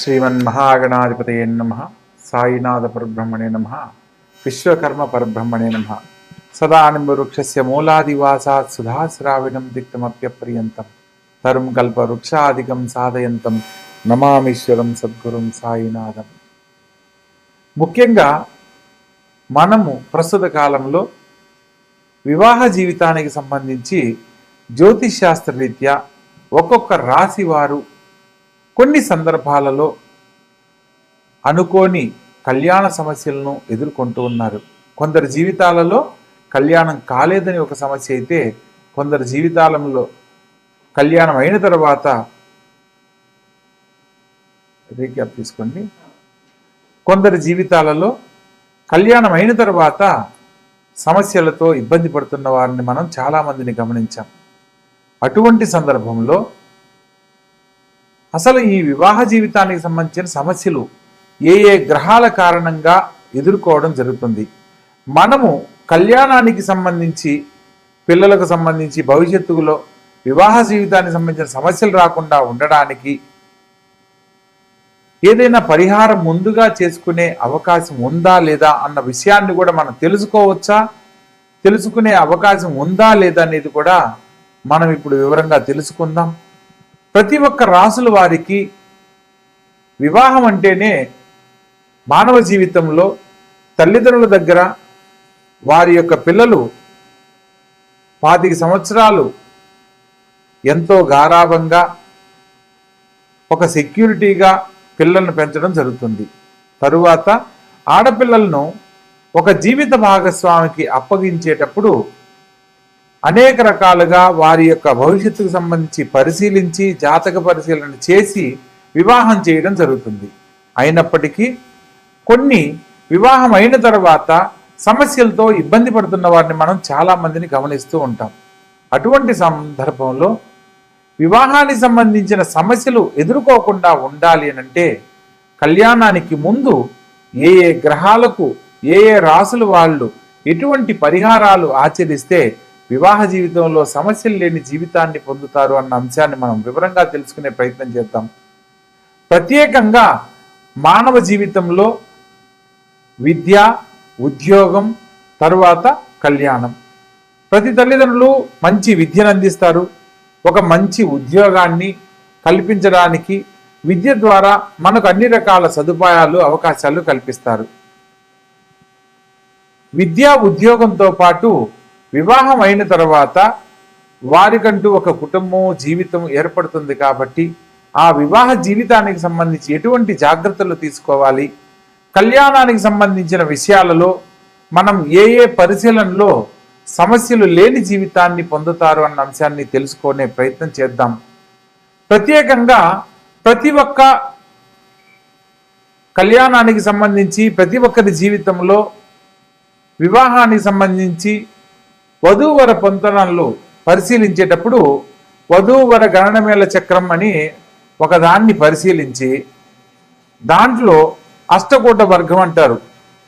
శ్రీమన్మహాగణాధిపతయ నమ సాయినాథ పరబ్రహ్మణే నమ విశ్వకర్మ పరబ్రహ్మణే నమ సదానింబవృక్షస్య మూలాదివాసాత్ సుధాశ్రావిణం దిక్తమప్యపర్యంతం. తరుం కల్పవృక్షాదికం సాధయంతం. నమామీశ్వరం సద్గురుం సాయినాథం. ముఖ్యంగా మనము ప్రస్తుత కాలంలో వివాహ జీవితానికి సంబంధించి జ్యోతిష్ శాస్త్ర రీత్యా ఒక్కొక్క రాశి వారు కొన్ని సందర్భాలలో అనుకోని కళ్యాణ సమస్యలను ఎదుర్కొంటూ ఉన్నారు. కొందరి జీవితాలలో కళ్యాణం కాలేదని ఒక సమస్య అయితే కొందరి జీవితాలలో కళ్యాణం అయిన తర్వాత రీక్యాప్ తీసుకోండి. కొందరి జీవితాలలో కళ్యాణం అయిన తర్వాత సమస్యలతో ఇబ్బంది పడుతున్న వారిని మనం చాలామందిని గమనించాం. అటువంటి సందర్భంలో అసలు ఈ వివాహ జీవితానికి సంబంధించిన సమస్యలు ఏ ఏ గ్రహాల కారణంగా ఎదుర్కోవడం జరుగుతుంది. మనము కళ్యాణానికి సంబంధించి పిల్లలకు సంబంధించి భవిష్యత్తులో వివాహ జీవితానికి సంబంధించిన సమస్యలు రాకుండా ఉండడానికి ఏదైనా పరిహారం ముందుగా చేసుకునే అవకాశం ఉందా లేదా అన్న విషయాన్ని కూడా మనం తెలుసుకోవచ్చా? తెలుసుకునే అవకాశం ఉందా లేదా అనేది కూడా మనం ఇప్పుడు వివరంగా తెలుసుకుందాం. ప్రతి ఒక్క రాసుల వారికి వివాహం అంటేనే మానవ జీవితంలో తల్లిదండ్రుల దగ్గర వారి యొక్క పిల్లలు పాతిక సంవత్సరాలు ఎంతో గారాభంగా ఒక సెక్యూరిటీగా పిల్లలను పెంచడం జరుగుతుంది. తరువాత ఆడపిల్లలను ఒక జీవిత భాగస్వామికి అప్పగించేటప్పుడు అనేక రకాలుగా వారి యొక్క భవిష్యత్తుకు సంబంధించి పరిశీలించి జాతక పరిశీలన చేసి వివాహం చేయడం జరుగుతుంది. అయినప్పటికీ కొన్ని వివాహం అయిన తర్వాత సమస్యలతో ఇబ్బంది పడుతున్న వారిని మనం చాలామందిని గమనిస్తూ ఉంటాం. అటువంటి సందర్భంలో వివాహానికి సంబంధించిన సమస్యలు ఎదుర్కోకుండా ఉండాలి అని అంటే కళ్యాణానికి ముందు ఏ ఏ గ్రహాలకు ఏ ఏ రాసులు వాళ్ళు ఎటువంటి పరిహారాలు ఆచరిస్తే వివాహ జీవితంలో సమస్యలు లేని జీవితాన్ని పొందుతారు అన్న అంశాన్ని మనం వివరంగా తెలుసుకునే ప్రయత్నం చేద్దాం. ప్రత్యేకంగా మానవ జీవితంలో విద్య ఉద్యోగం తరువాత కళ్యాణం. ప్రతి తల్లిదండ్రులు మంచి విద్యను అందిస్తారు. ఒక మంచి ఉద్యోగాన్ని కల్పించడానికి విద్య ద్వారా మనకు అన్ని రకాల సదుపాయాలు అవకాశాలు కల్పిస్తారు. విద్యా ఉద్యోగంతో పాటు వివాహం అయిన తర్వాత వారికంటూ ఒక కుటుంబం జీవితం ఏర్పడుతుంది కాబట్టి ఆ వివాహ జీవితానికి సంబంధించి ఎటువంటి జాగ్రత్తలు తీసుకోవాలి? కళ్యాణానికి సంబంధించిన విషయాలలో మనం ఏ ఏ పరిశీలనలో సమస్యలు లేని జీవితాన్ని పొందుతారు అన్న అంశాన్ని తెలుసుకునే ప్రయత్నం చేద్దాం. ప్రత్యేకంగా ప్రతి ఒక్క కళ్యాణానికి సంబంధించి ప్రతి ఒక్కరి జీవితంలో వివాహానికి సంబంధించి వధూవర పొంతనలు పరిశీలించేటప్పుడు వధూవర గణనమేళ చక్రం అని ఒకదాన్ని పరిశీలించి దాంట్లో అష్టకూట వర్గం అంటారు.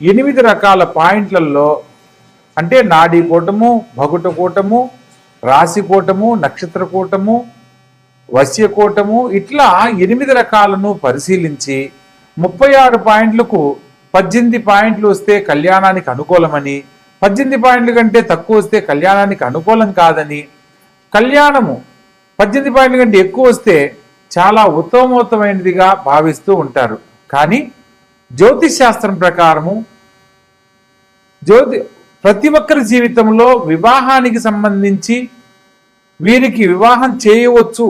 ఎనిమిది రకాల పాయింట్లలో అంటే నాడీ కూటము భగుట కూటము రాశి కూటము నక్షత్ర కూటము వశ్య కూటము ఇట్లా ఎనిమిది రకాలను పరిశీలించి ముప్పై ఆరు పాయింట్లకు పద్దెనిమిది పాయింట్లు వస్తే కళ్యాణానికి అనుకూలమని పద్దెనిమిది పాయింట్ల కంటే తక్కువ వస్తే కళ్యాణానికి అనుకూలం కాదని కళ్యాణము పద్దెనిమిది పాయింట్ల కంటే ఎక్కువ వస్తే చాలా ఉత్తమోత్తమైనదిగా భావిస్తూ ఉంటారు. కానీ జ్యోతిష్ శాస్త్రం ప్రకారము జ్యోతి ప్రతి ఒక్కరి జీవితంలో వివాహానికి సంబంధించి వీరికి వివాహం చేయవచ్చు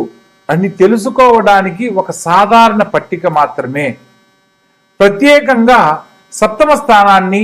అని తెలుసుకోవడానికి ఒక సాధారణ పట్టిక మాత్రమే. ప్రత్యేకంగా సప్తమ స్థానాన్ని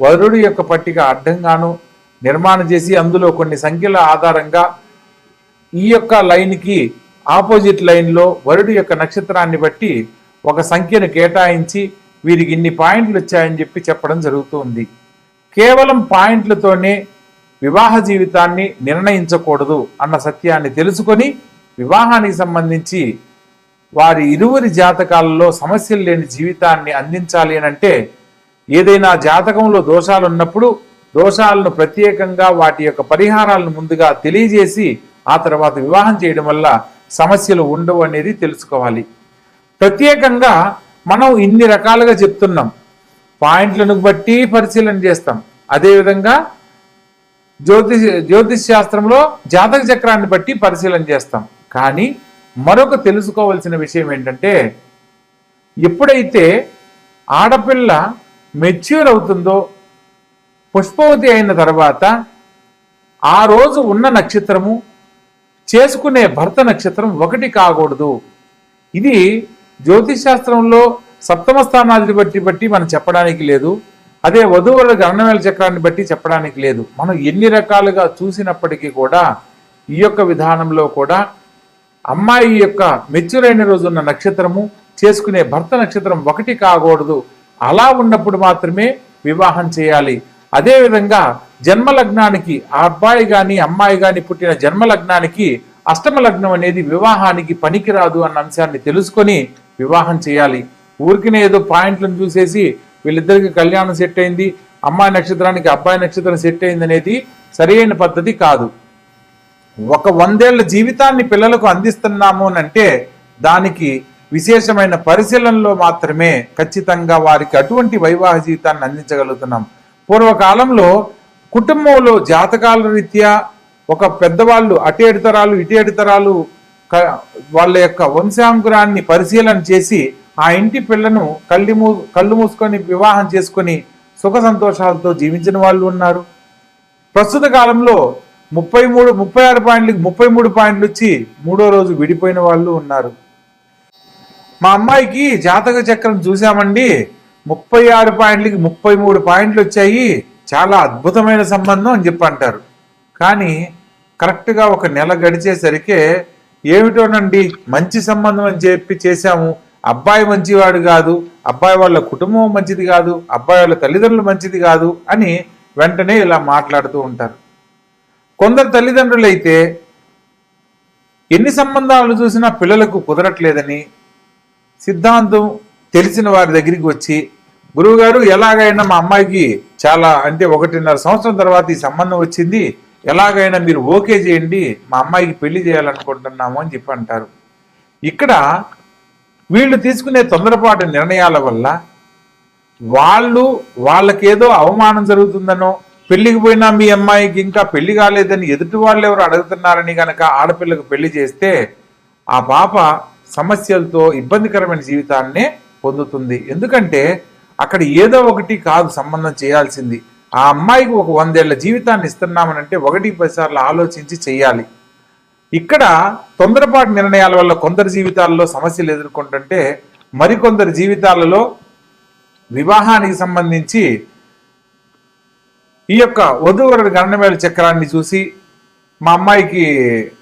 వరుడు యొక్క పట్టిక అడ్డంగాను నిర్మాణం చేసి అందులో కొన్ని సంఖ్యల ఆధారంగా ఈ యొక్క లైన్కి ఆపోజిట్ లైన్లో వరుడు యొక్క నక్షత్రాన్ని బట్టి ఒక సంఖ్యను కేటాయించి వీరికి ఇన్ని పాయింట్లు వచ్చాయని చెప్పి చెప్పడం జరుగుతుంది. కేవలం పాయింట్లతోనే వివాహ జీవితాన్ని నిర్ణయించకూడదు అన్న సత్యాన్ని తెలుసుకొని వివాహానికి సంబంధించి వారి ఇరువురి జాతకాలలో సమస్యలు లేని జీవితాన్ని అందించాలి అని అంటే ఏదైనా జాతకంలో దోషాలు ఉన్నప్పుడు దోషాలను ప్రత్యేకంగా వాటి యొక్క పరిహారాలను ముందుగా తెలియజేసి ఆ తర్వాత వివాహం చేయడం వల్ల సమస్యలు ఉండవు అనేది తెలుసుకోవాలి. ప్రత్యేకంగా మనం ఇన్ని రకాలుగా చెప్తున్నాం. పాయింట్లను బట్టి పరిశీలన చేస్తాం. అదేవిధంగా జ్యోతిష్ జ్యోతిష్ శాస్త్రంలో జాతక చక్రాన్ని బట్టి పరిశీలన చేస్తాం. కానీ మరొక తెలుసుకోవాల్సిన విషయం ఏంటంటే ఎప్పుడైతే ఆడపిల్ల మెచ్యూర్ అవుతుందో పుష్పవతి అయిన తర్వాత ఆ రోజు ఉన్న నక్షత్రము చేసుకునే భర్త నక్షత్రం ఒకటి కాకూడదు. ఇది జ్యోతిష్ శాస్త్రంలో సప్తమ స్థానాన్ని బట్టి బట్టి మనం చెప్పడానికి లేదు. అదే వధువుల గణనవేల చక్రాన్ని బట్టి చెప్పడానికి లేదు. మనం ఎన్ని రకాలుగా చూసినప్పటికీ కూడా ఈ యొక్క విధానంలో కూడా అమ్మాయి యొక్క మెచ్యూర్ అయిన రోజు ఉన్న నక్షత్రము చేసుకునే భర్త నక్షత్రం ఒకటి కాకూడదు. అలా ఉన్నప్పుడు మాత్రమే వివాహం చేయాలి. అదేవిధంగా జన్మ లగ్నానికి ఆ అబ్బాయి కానీ అమ్మాయి కానీ పుట్టిన జన్మ లగ్నానికి అష్టమ లగ్నం అనేది వివాహానికి పనికిరాదు అన్న అంశాన్ని తెలుసుకొని వివాహం చేయాలి. ఊరికినే ఏదో పాయింట్లను చూసేసి వీళ్ళిద్దరికి కళ్యాణం సెట్ అయింది అమ్మాయి నక్షత్రానికి అబ్బాయి నక్షత్రం సెట్ అయింది అనేది సరైన పద్ధతి కాదు. ఒక వందేళ్ళ జీవితాన్ని పిల్లలకు అందిస్తున్నాము అని అంటే దానికి విశేషమైన పరిశీలనలో మాత్రమే ఖచ్చితంగా వారికి అటువంటి వైవాహ జీవితాన్ని అందించగలుగుతున్నాం. పూర్వకాలంలో కుటుంబంలో జాతకాల రీత్యా ఒక పెద్దవాళ్ళు అటేడు తరాలు ఇటేడు తరాలు క- వాళ్ళ యొక్క వంశాంకురాన్ని పరిశీలన చేసి ఆ ఇంటి పిల్లను కళ్ళు మూ కళ్ళు మూసుకొని వివాహం చేసుకొని సుఖ సంతోషాలతో జీవించిన వాళ్ళు ఉన్నారు. ప్రస్తుత కాలంలో ముప్పై మూడు ముప్పై ఆరు పాయింట్లకి ముప్పై మూడు పాయింట్లు వచ్చి మూడో రోజు విడిపోయిన వాళ్ళు ఉన్నారు. మా అమ్మాయికి జాతక చక్రం చూసామండి. ముప్పై ఆరు పాయింట్లకి ముప్పై మూడు పాయింట్లు వచ్చాయి. చాలా అద్భుతమైన సంబంధం అని చెప్పి అంటారు. కానీ కరెక్ట్గా ఒక నెల గడిచేసరికే ఏమిటోనండి మంచి సంబంధం అని చెప్పి చేశాము. అబ్బాయి మంచివాడు కాదు అబ్బాయి వాళ్ళ కుటుంబం మంచిది కాదు అబ్బాయి వాళ్ళ తల్లిదండ్రులు మంచిది కాదు అని వెంటనే ఇలా మాట్లాడుతూ ఉంటారు. కొందరు తల్లిదండ్రులు అయితే ఎన్ని సంబంధాలు చూసినా పిల్లలకు కుదరట్లేదని సిద్ధాంతం తెలిసిన వారి దగ్గరికి వచ్చి గురువుగారు ఎలాగైనా మా అమ్మాయికి చాలా అంటే ఒకటిన్నర సంవత్సరం తర్వాత ఈ సంబంధం వచ్చింది ఎలాగైనా మీరు ఓకే చేయండి మా అమ్మాయికి పెళ్ళి చేయాలనుకుంటున్నాము అని చెప్పి అంటారు. ఇక్కడ వీళ్ళు తీసుకునే తొందరపాటు నిర్ణయాల వల్ల వాళ్ళు వాళ్ళకేదో అవమానం జరుగుతుందనో పెళ్ళికి పోయినా మీ అమ్మాయికి ఇంకా పెళ్ళి కాలేదని ఎదుటి వాళ్ళు ఎవరు అడుగుతున్నారని గనక ఆడపిల్లకు పెళ్ళి చేస్తే ఆ పాప సమస్యలతో ఇబ్బందికరమైన జీవితాన్నే పొందుతుంది. ఎందుకంటే అక్కడ ఏదో ఒకటి కాదు సంబంధం చేయాల్సింది. ఆ అమ్మాయికి ఒక వందేళ్ళ జీవితాన్ని ఇస్తున్నామనంటే ఒకటి పది సార్లు ఆలోచించి చేయాలి. ఇక్కడ తొందరపాటు నిర్ణయాల వల్ల కొందరి జీవితాల్లో సమస్యలు ఎదుర్కొంటుంటే మరికొందరి జీవితాలలో వివాహానికి సంబంధించి ఈ యొక్క వధూవరుడు గణనమేల చక్రాన్ని చూసి మా అమ్మాయికి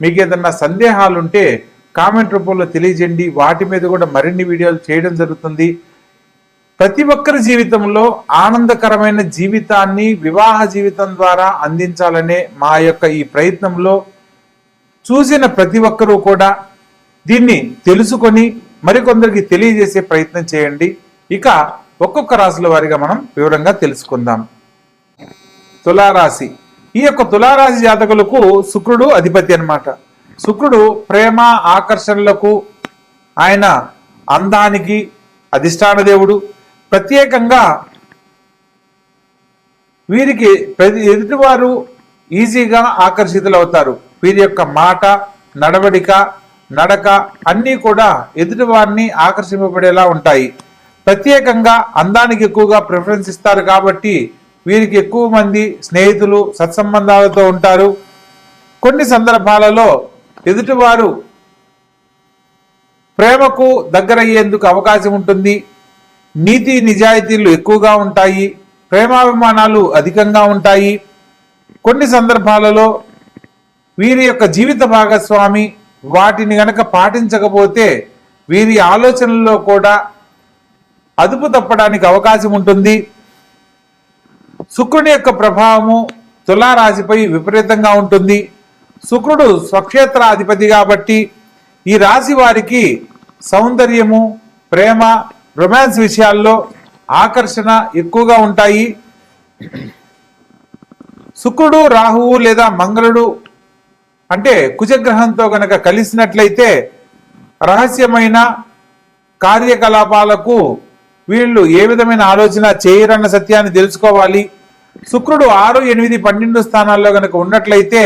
మీకు ఏదన్నా సందేహాలు ఉంటే కామెంట్ రూపంలో తెలియజేయండి. వాటి మీద కూడా మరిన్ని వీడియోలు చేయడం జరుగుతుంది. ప్రతి ఒక్కరి జీవితంలో ఆనందకరమైన జీవితాన్ని వివాహ జీవితం ద్వారా అందించాలనే మా యొక్క ఈ ప్రయత్నంలో చూసిన ప్రతి ఒక్కరూ కూడా దీన్ని తెలుసుకొని మరికొందరికి తెలియజేసే ప్రయత్నం చేయండి. ఇక ఒక్కొక్క రాశుల వారిగా మనం వివరంగా తెలుసుకుందాం. తులారాశి. ఈ యొక్క తులారాశి జాతకులకు శుక్రుడు అధిపతి అన్నమాట. శుక్రుడు ప్రేమ ఆకర్షణలకు ఆయన అందానికి అధిష్టాన దేవుడు. ప్రత్యేకంగా వీరికి ప్రతి ఎదుటివారు ఈజీగా ఆకర్షితులవుతారు. వీరి యొక్క మాట నడవడిక నడక అన్నీ కూడా ఎదుటివారిని ఆకర్షింపబడేలా ఉంటాయి. ప్రత్యేకంగా అందానికి ఎక్కువగా ప్రిఫరెన్స్ ఇస్తారు కాబట్టి వీరికి ఎక్కువ మంది స్నేహితులు సత్సంబంధాలతో ఉంటారు. కొన్ని సందర్భాలలో ఎదుటివారు ప్రేమకు దగ్గరయ్యేందుకు అవకాశం ఉంటుంది. నీతి నిజాయితీలు ఎక్కువగా ఉంటాయి. ప్రేమాభిమానాలు అధికంగా ఉంటాయి. కొన్ని సందర్భాలలో వీరి యొక్క జీవిత భాగస్వామి వాటిని గనక పాటించకపోతే వీరి ఆలోచనల్లో కూడా అదుపు తప్పడానికి అవకాశం ఉంటుంది. శుక్రుని యొక్క ప్రభావము తులారాశిపై విపరీతంగా ఉంటుంది. శుక్రుడు స్వక్షేత్ర అధిపతి కాబట్టి ఈ రాశి వారికి సౌందర్యము ప్రేమ రొమాన్స్ విషయాల్లో ఆకర్షణ ఎక్కువగా ఉంటాయి. శుక్రుడు రాహువు లేదా మంగళుడు అంటే కుజగ్రహంతో గనక కలిసినట్లయితే రహస్యమైన కార్యకలాపాలకు వీళ్ళు ఏ విధమైన ఆలోచన చేయరన్న సత్యాన్ని తెలుసుకోవాలి. శుక్రుడు ఆరు ఎనిమిది పన్నెండు స్థానాల్లో గనక ఉన్నట్లయితే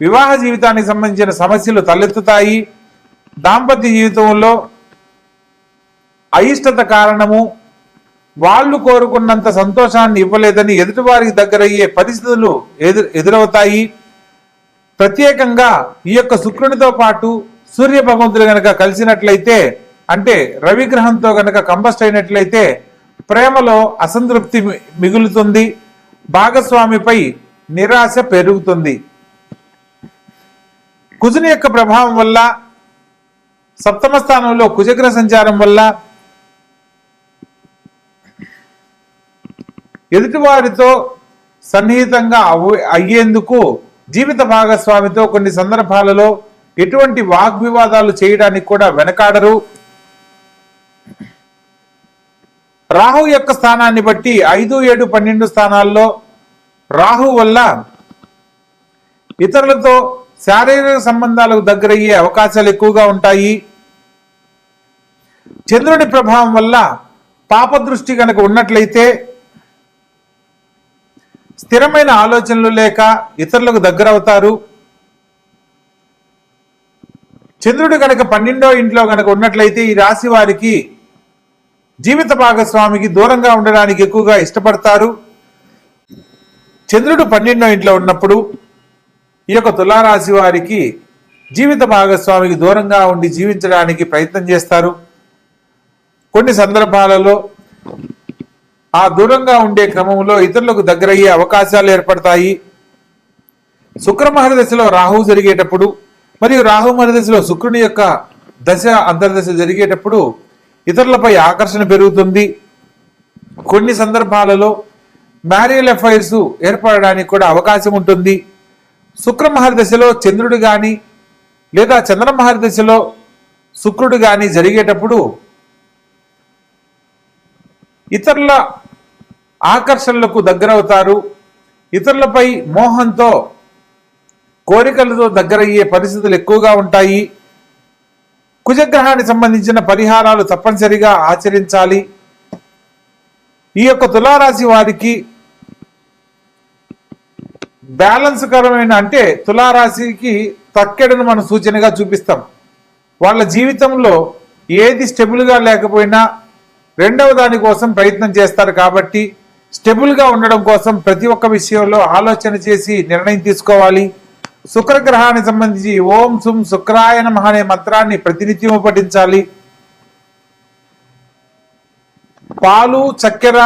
వివాహ జీవితానికి సంబంధించిన సమస్యలు తలెత్తుతాయి. దాంపత్య జీవితంలో అయిష్టత కారణము. వాళ్ళు కోరుకున్నంత సంతోషాన్ని ఇవ్వలేదని ఎదుటివారికి దగ్గరయ్యే పరిస్థితులు ఎదురు ఎదురవుతాయి. ప్రత్యేకంగా ఈ యొక్క శుక్రునితో పాటు సూర్య భగవంతుడు గనక కలిసినట్లయితే అంటే రవి గ్రహంతో గనక కంబస్ట్ అయినట్లయితే ప్రేమలో అసంతృప్తి మిగులుతుంది భాగస్వామిపై నిరాశ పెరుగుతుంది. కుజుని యొక్క ప్రభావం వల్ల సప్తమ స్థానంలో కుజగ్రహ సంచారం వల్ల ఎదుటివారితో సన్నిహితంగా అయ్యేందుకు జీవిత భాగస్వామితో కొన్ని సందర్భాలలో ఎటువంటి వాగ్వివాదాలు చేయడానికి కూడా వెనకాడరు. రాహు యొక్క స్థానాన్ని బట్టి ఐదు ఏడు పన్నెండు స్థానాల్లో రాహు వల్ల ఇతరులతో శారీరక సంబంధాలకు దగ్గరయ్యే అవకాశాలు ఎక్కువగా ఉంటాయి. చంద్రుడి ప్రభావం వల్ల పాపదృష్టి కనుక ఉన్నట్లయితే స్థిరమైన ఆలోచనలు లేక ఇతరులకు దగ్గర అవుతారు చంద్రుడు కనుక పన్నెండో ఇంట్లో కనుక ఉన్నట్లయితే ఈ రాశి వారికి జీవిత భాగస్వామికి దూరంగా ఉండడానికి ఎక్కువగా ఇష్టపడతారు. చంద్రుడు పన్నెండో ఇంట్లో ఉన్నప్పుడు ఈ యొక్క తులారాశి వారికి జీవిత భాగస్వామికి దూరంగా ఉండి జీవించడానికి ప్రయత్నం చేస్తారు. కొన్ని సందర్భాలలో ఆ దూరంగా ఉండే క్రమంలో ఇతరులకు దగ్గరయ్యే అవకాశాలు ఏర్పడతాయి. శుక్రమహరదశలో రాహువు రాహు జరిగేటప్పుడు మరియు రాహు మహర్దశలో శుక్రుని యొక్క దశ అంతర్దశ జరిగేటప్పుడు ఇతరులపై ఆకర్షణ పెరుగుతుంది. కొన్ని సందర్భాలలో మ్యారియల్ అఫైర్స్ ఏర్పడడానికి కూడా అవకాశం ఉంటుంది. శుక్రమహర్దశలో చంద్రుడు కానీ లేదా చంద్రమహర్దశలో శుక్రుడు కానీ జరిగేటప్పుడు ఇతరుల ఆకర్షణలకు దగ్గరవుతారు. ఇతరులపై మోహంతో కోరికలతో దగ్గరయ్యే పరిస్థితులు ఎక్కువగా ఉంటాయి. కుజగ్రహానికి సంబంధించిన పరిహారాలు తప్పనిసరిగా ఆచరించాలి. ఈ యొక్క తులారాశి వారికి బ్యాలెన్స్ కరమైన అంటే తులారాశికి తక్కెడను మనం సూచనగా చూపిస్తాం. వాళ్ళ జీవితంలో ఏది స్టెబుల్గా లేకపోయినా రెండవ దాని కోసం ప్రయత్నం చేస్తారు కాబట్టి స్టెబుల్గా ఉండడం కోసం ప్రతి ఒక్క విషయంలో ఆలోచన చేసి నిర్ణయం తీసుకోవాలి. శుక్రగ్రహానికి సంబంధించి ఓం సుం శుక్రాయ నమః అనే మంత్రాన్ని ప్రతినిత్యము పఠించాలి. పాలు చక్కెర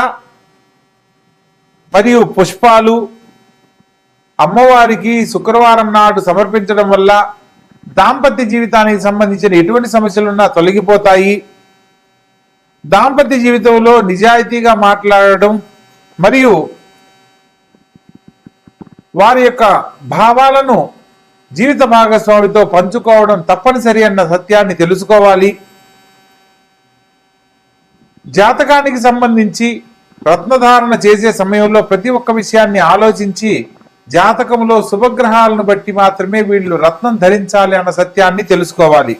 మరియు పుష్పాలు అమ్మవారికి శుక్రవారం నాడు సమర్పించడం వల్ల దాంపత్య జీవితానికి సంబంధించిన ఎటువంటి సమస్యలున్నా తొలగిపోతాయి. దాంపత్య జీవితంలో నిజాయితీగా మాట్లాడడం మరియు వారి యొక్క భావాలను జీవిత భాగస్వామితో పంచుకోవడం తప్పనిసరి అన్న సత్యాన్ని తెలుసుకోవాలి. జాతకానికి సంబంధించి రత్నధారణ చేసే సమయంలో ప్రతి ఒక్క విషయాన్ని ఆలోచించి జాతకంలో శుభగ్రహాలను బట్టి మాత్రమే వీళ్ళు రత్నం ధరించాలి అన్న సత్యాన్ని తెలుసుకోవాలి.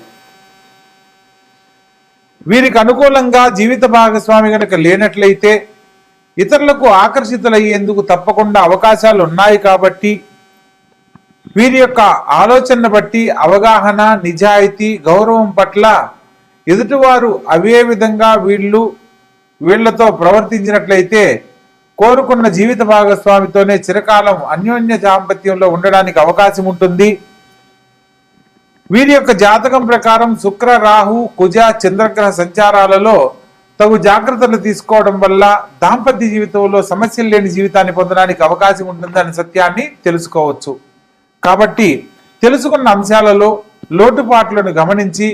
వీరికి అనుకూలంగా జీవిత భాగస్వామి కనుక లేనట్లయితే ఇతరులకు ఆకర్షితులయ్యేందుకు తప్పకుండా అవకాశాలు ఉన్నాయి కాబట్టి వీరి యొక్క ఆలోచనను బట్టి అవగాహన నిజాయితీ గౌరవం పట్ల ఎదుటివారు అవే విధంగా వీళ్ళు వీళ్ళతో ప్రవర్తించినట్లయితే కోరుకున్న జీవిత భాగస్వామితోనే చిరకాలం అన్యోన్య దాంపత్యంలో ఉండడానికి అవకాశం ఉంటుంది. వీరి యొక్క జాతకం ప్రకారం శుక్ర రాహు కుజ చంద్రగ్రహ సంచారాలలో తగు జాగ్రత్తలు తీసుకోవడం వల్ల దాంపత్య జీవితంలో సమస్యలు లేని జీవితాన్ని పొందడానికి అవకాశం ఉంటుందనే సత్యాన్ని తెలుసుకోవచ్చు. కాబట్టి తెలుసుకున్న అంశాలలో లోటుపాట్లను గమనించి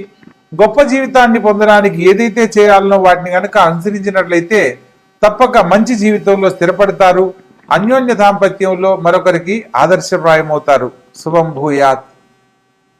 గొప్ప జీవితాన్ని పొందడానికి ఏదైతే చేయాలనో వాటిని కనుక అనుసరించినట్లయితే తప్పక మంచి జీవితంలో స్థిరపడతారు. అన్యోన్య దాంపత్యంలో మరొకరికి ఆదర్శప్రాయమవుతారు. శుభం భూయాత్.